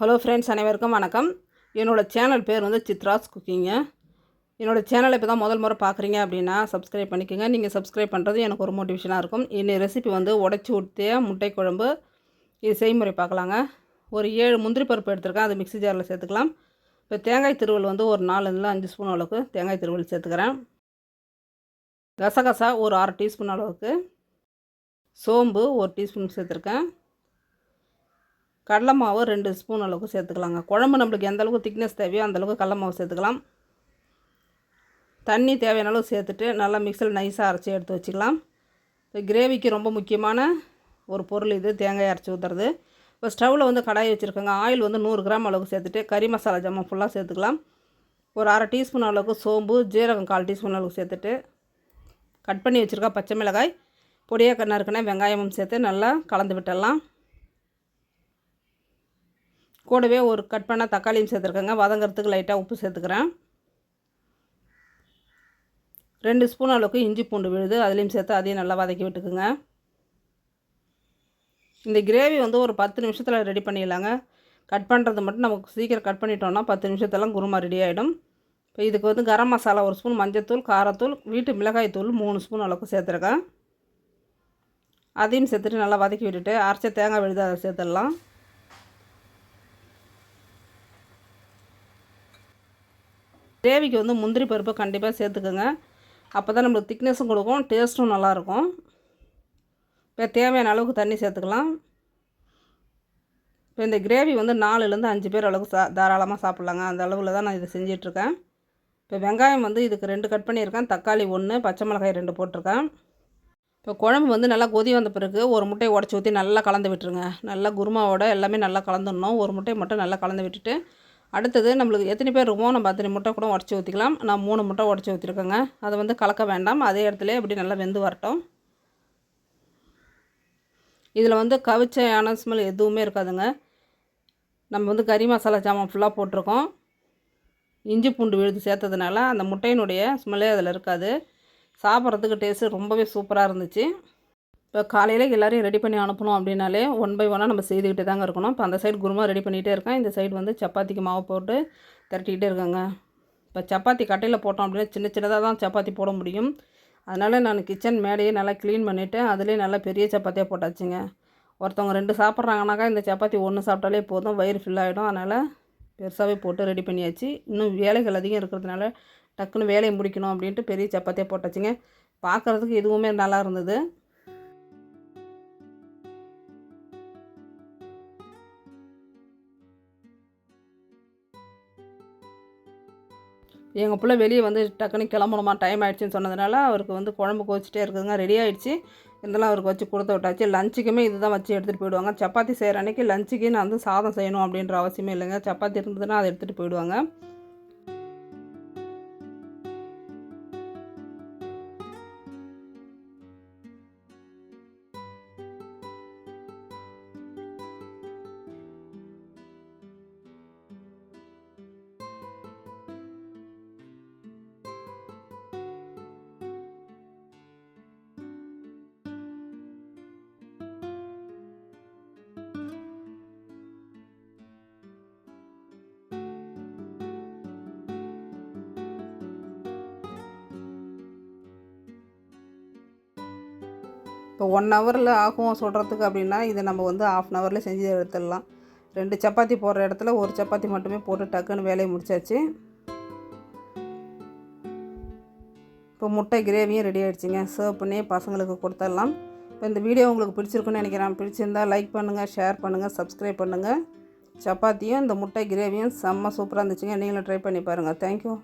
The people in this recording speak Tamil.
ஹலோ ஃப்ரெண்ட்ஸ் அனைவருக்கும் வணக்கம். என்னோடய சேனல் பேர் வந்து சித்ராஸ் குக்கிங்க. என்னோடய சேனலை இப்போ தான் முதல் முறை பார்க்குறீங்க அப்படின்னா சப்ஸ்கிரைப் பண்ணிக்கோங்க. நீங்கள் சப்ஸ்கிரைப் பண்ணுறது எனக்கு ஒரு மோட்டிவேஷனாக இருக்கும். இன்னைய ரெசிபி வந்து உடச்சி ஊற்றிய முட்டை குழம்பு. இது செய்முறை பார்க்கலாங்க. ஒரு ஏழு முந்திரி பருப்பு எடுத்துருக்கேன். அது மிக்ஸி ஜாரில் சேர்த்துக்கலாம். இப்போ தேங்காய் திருவல் வந்து ஒரு நாலுல அஞ்சு ஸ்பூன் அளவுக்கு தேங்காய் திருவல் சேர்த்துக்கிறேன். கசகசா ஒரு ஆறு டீஸ்பூன் அளவுக்கு. சோம்பு ஒரு டீஸ்பூன் சேர்த்துருக்கேன். கடலை மாவு ரெண்டு ஸ்பூன் அளவுக்கு சேர்த்துக்கலாங்க. குழம்பு நம்மளுக்கு எந்த அளவுக்கு திக்னஸ் தேவையோ அந்தளவுக்கு கடல மாவு சேர்த்துக்கலாம். தண்ணி தேவையான அளவு சேர்த்துட்டு நல்லா மிக்சியில் நைஸாக அரைச்சி எடுத்து வச்சுக்கலாம். இப்போ கிரேவிக்கு ரொம்ப முக்கியமான ஒரு பொருள் இது தேங்காய் அரைச்சி ஊற்றுறது இப்போ ஸ்டவ்வில் வந்து கடாய் வச்சுருக்கோங்க. ஆயில் வந்து நூறு கிராம் அளவுக்கு சேர்த்துட்டு கறி மசாலா ஜாமான் ஃபுல்லாக சேர்த்துக்கலாம். ஒரு அரை டீஸ்பூன் அளவுக்கு சோம்பு ஜீரகம் கால் டீஸ்பூன் அளவுக்கு சேர்த்துட்டு கட் பண்ணி வச்சுருக்கா பச்சை மிளகாய் பொடியாக கண்ணா இருக்குன்னா வெங்காயமும் சேர்த்து நல்லா கலந்து விட்டுடலாம். கூடவே ஒரு கட் பண்ண தக்காளியும் சேர்த்துருக்கேங்க. வதங்கிறதுக்கு லைட்டாக உப்பு சேர்த்துக்கிறேன். ரெண்டு ஸ்பூன் அளவுக்கு இஞ்சி பூண்டு விழுது அதுலேயும் சேர்த்து அதையும் நல்லா வதக்கி விட்டுக்குங்க. இந்த கிரேவி வந்து ஒரு பத்து நிமிஷத்தில் ரெடி பண்ணிடலாங்க. கட் பண்ணுறது மட்டும் நமக்கு சீக்கிரம் கட் பண்ணிட்டோம்னா பத்து நிமிஷத்தெல்லாம் குருமா ரெடி ஆகிடும் இப்போ இதுக்கு வந்து கரம் மசாலா ஒரு ஸ்பூன் மஞ்சத்தூள் காரத்தூள் வீட்டு மிளகாய் தூள் மூணு ஸ்பூன் அளவுக்கு சேர்த்துருக்கேன். அதையும் சேர்த்துட்டு நல்லா வதக்கி விட்டுட்டு அரைச்ச தேங்காய் விழுது அதை சேர்த்துடலாம். கிரேவிக்கு வந்து முந்திரி பருப்பு கண்டிப்பாக சேர்த்துக்கோங்க. அப்போ தான் நம்மளுக்கு திக்னஸும் கொடுக்கும் டேஸ்ட்டும் நல்லாயிருக்கும். இப்போ தேவையான அளவுக்கு தண்ணி சேர்த்துக்கலாம். இப்போ இந்த கிரேவி வந்து நாலுலேருந்து அஞ்சு பேர் அளவுக்கு சா தாராளமாக சாப்பிட்லாங்க. அந்த அளவில் தான் நான் இதை செஞ்சிட்ருக்கேன். இப்போ வெங்காயம் வந்து இதுக்கு ரெண்டு கட் பண்ணியிருக்கேன். தக்காளி ஒன்று பச்சை மிளகாய் ரெண்டு போட்டிருக்கேன். இப்போ குழம்பு வந்து நல்லா கொதி வந்த பிறகு ஒரு முட்டையை உடச்சி ஊற்றி நல்லா கலந்து விட்டுருங்க. நல்லா குருமாவோட எல்லாமே நல்லா கலந்துடணும். ஒரு முட்டையை மட்டும் நல்லா கலந்து விட்டுட்டு அடுத்தது நம்மளுக்கு எத்தனை பேர் இருக்குமோ நம்ம அத்தனை முட்டை கூட உடச்சி ஊற்றிக்கலாம் நான் மூணு முட்டை உடச்சி ஊற்றிருக்கேங்க அதை வந்து கலக்க வேண்டாம். அதே இடத்துல இப்படி நல்லா வெந்து வரட்டும். இதில் வந்து கவிச்சையான ஸ்மெல் எதுவுமே இருக்காதுங்க. நம்ம வந்து கறி மசாலா ஜாமான் ஃபுல்லாக போட்டிருக்கோம். இஞ்சி பூண்டு விழுது சேர்த்ததுனால அந்த முட்டையினுடைய ஸ்மெல்லே அதில் இருக்காது. சாப்பிட்றதுக்கு டேஸ்ட்டு ரொம்பவே சூப்பராக இருந்துச்சு. இப்போ காலையில் எல்லோரையும் ரெடி பண்ணி அனுப்பணும் அப்படின்னாலே ஒன் பை ஒன்னாக நம்ம செய்துக்கிட்டே தாங்க இருக்கணும். இப்போ அந்த சைடு குருமா ரெடி பண்ணிகிட்டே இருக்கேன். இந்த சைடு வந்து சப்பாத்திக்கு மாவு போட்டு திரட்டிக்கிட்டே இருக்கேங்க. இப்போ சப்பாத்தி கட்டையில் போட்டோம் அப்படின்னா சின்ன சின்னதாக தான் சப்பாத்தி போட முடியும். அதனால் நான் கிச்சன் மேடையே நல்லா க்ளீன் பண்ணிவிட்டு அதுலேயே நல்லா பெரிய சப்பாத்தியாக போட்டாச்சுங்க. ஒருத்தவங்க ரெண்டு சாப்பிட்றாங்கனாக்கா இந்த சப்பாத்தி ஒன்று சாப்பிட்டாலே போதும். வயிறு ஃபில்லாகிடும் அதனால் பெருசாகவே போட்டு ரெடி பண்ணியாச்சு. இன்னும் வேலைகள் அதிகம் இருக்கிறதுனால டக்குன்னு வேலையை முடிக்கணும் அப்படின்ட்டு பெரிய சப்பாத்தியாக போட்டாச்சுங்க. பார்க்குறதுக்கு எதுவுமே நல்லா இருந்தது. எங்கள் பிள்ளை வெளியே வந்து டக்குன்னு கிளம்பணுமா டைம் ஆகிடுச்சின்னு சொன்னதுனால அவருக்கு வந்து குழம்பு கோச்சிட்டே இருக்குதுங்க ரெடி ஆகிடுச்சு இதெல்லாம் அவருக்கு வச்சு கொடுத்து விட்டாச்சு. லஞ்சுக்குமே இது தான் வச்சு எடுத்துகிட்டு போயிடுவாங்க. சப்பாத்தி செய்கிற அன்றைக்கி லஞ்சுக்கு நான் வந்து சாதம் செய்யணும் அப்படின்ற அவசியமே இல்லைங்க. சப்பாத்தி இருந்ததுன்னா அதை எடுத்துகிட்டு போயிடுவாங்க. இப்போ ஒன் ஹவரில் ஆகும் சொல்கிறதுக்கு அப்படின்னா இதை நம்ம வந்து ஆஃப் அன் ஹவரில் செஞ்சு எடுத்துடலாம். ரெண்டு சப்பாத்தி போடுற இடத்துல ஒரு சப்பாத்தி மட்டுமே போட்டு டக்குன்னு வேலையை முடிச்சாச்சு. இப்போ முட்டை கிரேவியும் ரெடி ஆகிடுச்சிங்க சர்வ் பண்ணி பசங்களுக்கு கொடுத்துடலாம். இப்போ இந்த வீடியோ உங்களுக்கு பிடிச்சிருக்குன்னு நினைக்கிறேன். பிடிச்சிருந்தால் லைக் பண்ணுங்கள் ஷேர் பண்ணுங்கள் சப்ஸ்கிரைப் பண்ணுங்கள் சப்பாத்தியும் இந்த முட்டை கிரேவியும் செம்ம சூப்பராக இருந்துச்சுங்க. நீங்களும் ட்ரை பண்ணி பாருங்கள் தேங்க்யூ